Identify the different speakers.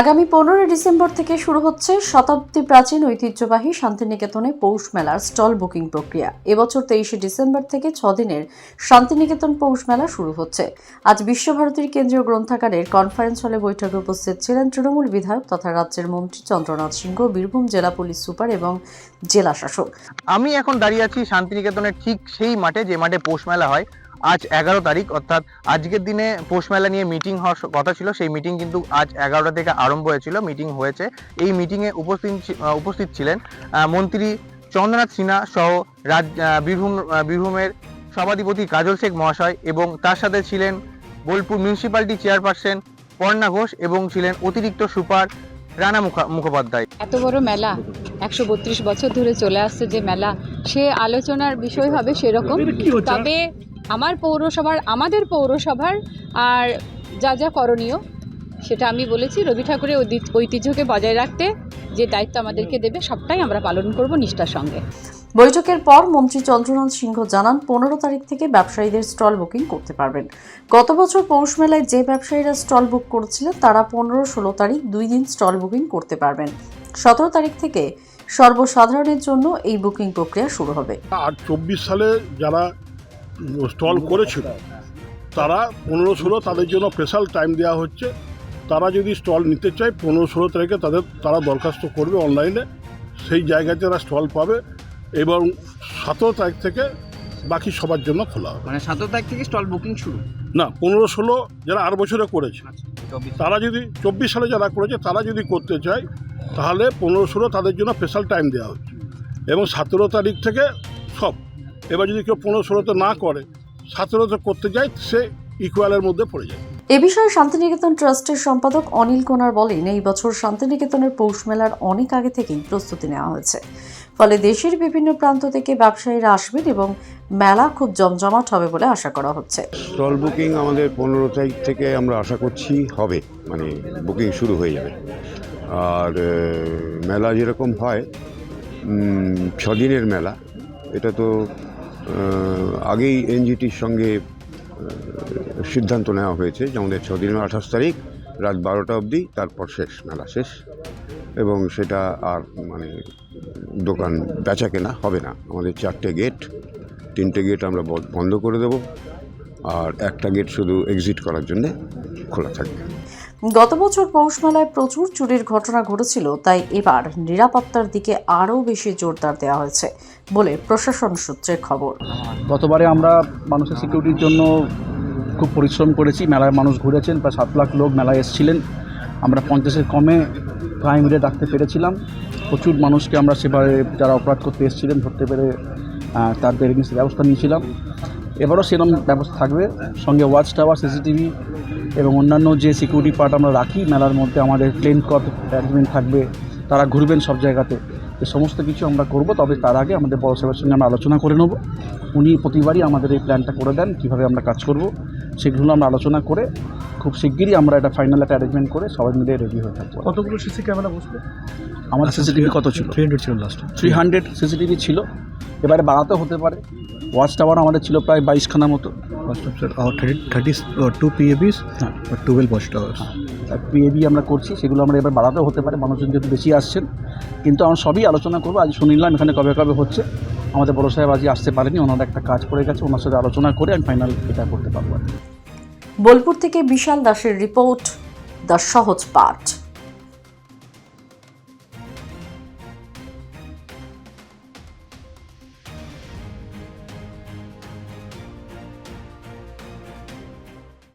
Speaker 1: আগামী পনেরোই ডিসেম্বর থেকে শুরু হচ্ছে শতাব্দী প্রাচীন ঐতিহ্যবাহী শান্তিনিকেতনে পৌষ মেলার স্টল বুকিং প্রক্রিয়া। এবছর তেইশে ডিসেম্বর থেকে ছদিনের শান্তিনিকেতন পৌষ মেলা শুরু হচ্ছে। আজ বিশ্বভারতীর কেন্দ্রীয় গ্রন্থাগারের কনফারেন্স হলে বৈঠকে উপস্থিত ছিলেন তৃণমূল বিধায়ক তথা রাজ্যের মন্ত্রী চন্দ্রনাথ সিংহ, বীরভূম জেলা পুলিশ সুপার এবং জেলা শাসক।
Speaker 2: আমি এখন দাঁড়িয়ে আছি শান্তিনিকেতনের ঠিক সেই মাঠে, যে মাঠে পৌষ মেলা হয়। আজ এগারো তারিখ অর্থাৎ আজকের দিনে পৌষ মেলা নিয়ে মিটিং হওয়ার কথা ছিল। সেই মিটিং কিন্তু আজ এগারোটা থেকে আরম্ভ হয়েছিল মিটিং হয়েছে। এই মিটিংয়ে উপস্থিত উপস্থিত ছিলেন মন্ত্রী চন্দ্রনাথ সিনহা সহ রাজ বীরভূম বীরভূমের সভাধিপতি কাজল শেখ মহাশয় এবং তার সাথে ছিলেন বোলপুর মিউনিসিপ্যালিটি চেয়ারপারসন পর্ণা ঘোষ এবং ছিলেন অতিরিক্ত সুপার রানা মুখা- মুখোপাধ্যায়।
Speaker 3: এত বড় মেলা একশো বত্রিশ বছর ধরে চলে আসছে যে মেলা সে আলোচনার বিষয় হবে সেরকম। তবে আমার পৌরসভার আমাদের পৌরসভার আর যা যা করণীয় সেটা আমি বলেছি। রবি ঠাকুরের ঐতি- ঐতিহ্যকে বজায় রাখতে যে দায়িত্ব আমাদেরকে দেবে সবটাই আমরা পালন করব নিষ্ঠার সঙ্গে।
Speaker 1: বৈঠকের পর মন্ত্রী চন্দ্রনাথ সিংহ জানান পনেরো তারিখ থেকে ব্যবসায়ীদের স্টল বুকিং করতে পারবেন। গত বছর পৌষ মেলায় যে ব্যবসায়ীরা স্টল বুক করেছিলেন তারা পনেরো ষোলো তারিখ দুই দিন স্টল বুকিং করতে পারবেন। সতেরো তারিখ থেকে সর্বসাধারণের জন্য এই বুকিং প্রক্রিয়া শুরু হবে।
Speaker 4: আর চব্বিশ সালে যারা স্টল করেছিল। তারা পনেরো ষোলো তাদের জন্য স্পেশাল টাইম দেওয়া হচ্ছে। তারা যদি স্টল নিতে চায় পনেরো ষোলো তারিখে তাদের তারা দরখাস্ত করবে অনলাইনে সেই জায়গায় তারা স্টল পাবে এবং সতেরো তারিখ থেকে বাকি সবার জন্য খোলা হবে।
Speaker 5: মানে সতেরো তারিখ থেকে স্টল বুকিং শুরু?
Speaker 4: না পনেরো ষোলো যারা আর বছরে করেছে। তারা যদি চব্বিশ সালে যারা করেছে তারা যদি করতে চায় তাহলে পনেরো ষোলো তাদের জন্য স্পেশাল টাইম দেওয়া হচ্ছে। এবং সতেরো তারিখ থেকে সব এবার যদি কেউ পনেরো ষোলোতে না করে সতেরোতে করতে যায় সে ইকুয়ালের মধ্যে পড়ে যায়।
Speaker 1: এ বিষয়ে শান্তিনিকেতন ট্রাস্টের সম্পাদক অনিল কোনার বলেন এই বছর শান্তিনিকেতনের পৌষ মেলার অনেক আগে থেকেই প্রস্তুতি নেওয়া হয়েছে। ফলে দেশের বিভিন্ন প্রান্ত থেকে ব্যবসায়ীরা আসবেন এবং মেলা খুব জমজমাট হবে বলে আশা করা হচ্ছে।
Speaker 6: স্টল বুকিং আমাদের পনেরো তারিখ থেকে আমরা আশা করছি হবে মানে বুকিং শুরু হয়ে যাবে। আর মেলা যেরকম হয় ছদিনের মেলা এটা তো আগেই এনজিটির সঙ্গে সিদ্ধান্ত নেওয়া হয়েছে যে আমাদের ছদিনের আঠাশ তারিখ, রাত বারোটা অবধি, তারপর শেষ, মেলা শেষ। এবং সেটা আর মানে দোকান বেচা কেনা হবে না। আমাদের চারটে গেট, তিনটে গেট আমরা বন্ধ করে দেবো। আর একটা গেট শুধু এক্সিট করার জন্যে খোলা থাকবে।
Speaker 1: গত বছর পৌষ মেলায় প্রচুর চুরির ঘটনা ঘটেছিল, তাই এবার নিরাপত্তার দিকে আরও বেশি জোরদার দেওয়া হয়েছে বলে প্রশাসন সূত্রে খবর।
Speaker 5: গতবারে আমরা মানুষের সিকিউরিটির জন্য খুব পরিশ্রম করেছি। মেলায় মানুষ ঘুরেছেন, প্রায় সাত লাখ লোক মেলায় এসেছিলেন। আমরা পঞ্চাশের কমে ক্রাইম রেট রাখতে পেরেছিলাম। প্রচুর মানুষকে আমরা সেবারে যারা অপরাধ করতে এসেছিলেন, ধরতে পেরে তাদের ব্যবস্থা নিয়েছিলাম। এবারও সেরকম ব্যবস্থা থাকবে। সঙ্গে ওয়াচ টাওয়ার সিসিটিভি এবং অন্যান্য যে সিকিউরিটি পার্ট আমরা রাখি মেলার মধ্যে আমাদের প্লেন কট অ্যারেঞ্জমেন্ট থাকবে তারা ঘুরবেন সব জায়গাতে। এই সমস্ত কিছু আমরা করব তবে তার আগে আমাদের বড় সাহেবের সঙ্গে আমরা আলোচনা করে নেব। উনি প্রতিবারই আমাদের এই প্ল্যানটা করে দেন কীভাবে আমরা কাজ করব। সেগুলো আমরা আলোচনা করে খুব শিগগিরই আমরা এটা ফাইনাল একটা অ্যারেঞ্জমেন্ট করে সবাই মিলে রেডি হয়ে থাকব।
Speaker 7: কতগুলো সিসি ক্যামেরা বসবে
Speaker 5: আমাদের সিসিটিভি কত ছিল?
Speaker 7: থ্রি হান্ড্রেড ছিল। লাস্ট
Speaker 5: থ্রি হান্ড্রেড সিসিটিভি ছিল। এবারে বাড়াতে হতে পারে। ওয়াচ টাওয়ার আমাদের ছিল প্রায় বাইশখানা মতো।
Speaker 7: থার্টি টু পিএবিস
Speaker 5: হ্যাঁ।
Speaker 7: আর টুয়েলভ ওয়াচ টাওয়ার্স
Speaker 5: পিএবি আমরা করছি সেগুলো আমরা এবার বাড়াতেও হতে পারে মানুষজন যেহেতু বেশি আসছেন। কিন্তু আমরা সবই আলোচনা করব আজ শুনিলাম এখানে কবে কবে হচ্ছে। আমাদের বড় সাহেব আজকে আসতে পারেনি ওনার একটা কাজ পড়ে গেছে ওনার সাথে আলোচনা করে আমি ফাইনাল এটা করতে পারব
Speaker 1: বোলপুর থেকে বিশাল দাসের রিপোর্ট দ্য সহজ পাঠ।